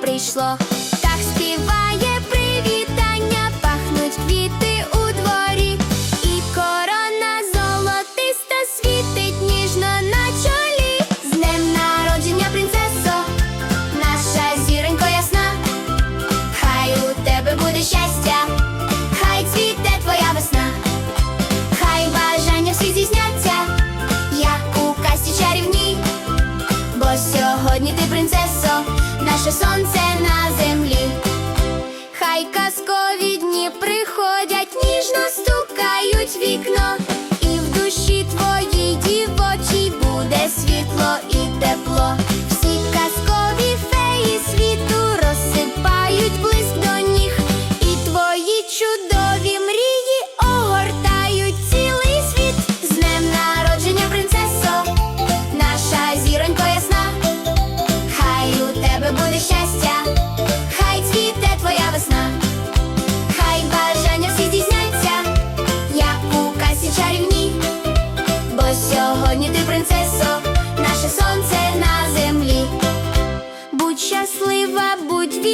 прийшло. Так співає привітання, пахнуть квіти у дворі, і корона золотиста світить ніжно на чолі. З днем народження, принцесо, наша зіронько ясна. Хай у тебе буде щастя, хай цвіте твоя весна, хай бажання всі здійсняться, як у казці чарівній. Бо сьогодні ти принцесо, наше сонце на землі. Хай казкові дні приходять, ніжно стукають вікно,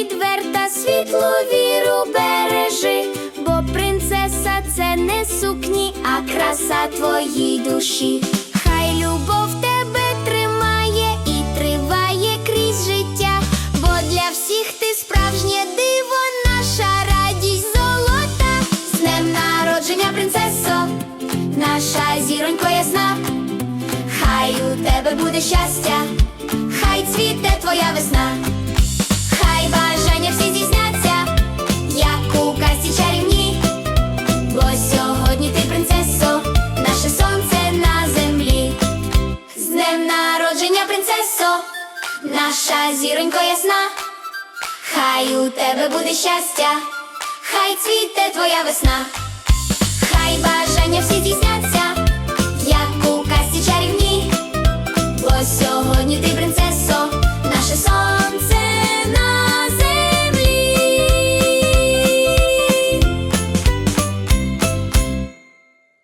відверта, світлу віру бережи, бо принцеса це не сукні, а краса твоїй душі. Хай любов тебе тримає і триває крізь життя, бо для всіх ти справжнє диво, наша радість золота. З днем народження, принцесо, наша зіронько ясна. Хай у тебе буде щастя, хай цвіте твоя весна, наша зіронько ясна. Хай у тебе буде щастя, хай цвіте твоя весна, хай бажання всі здійсняться,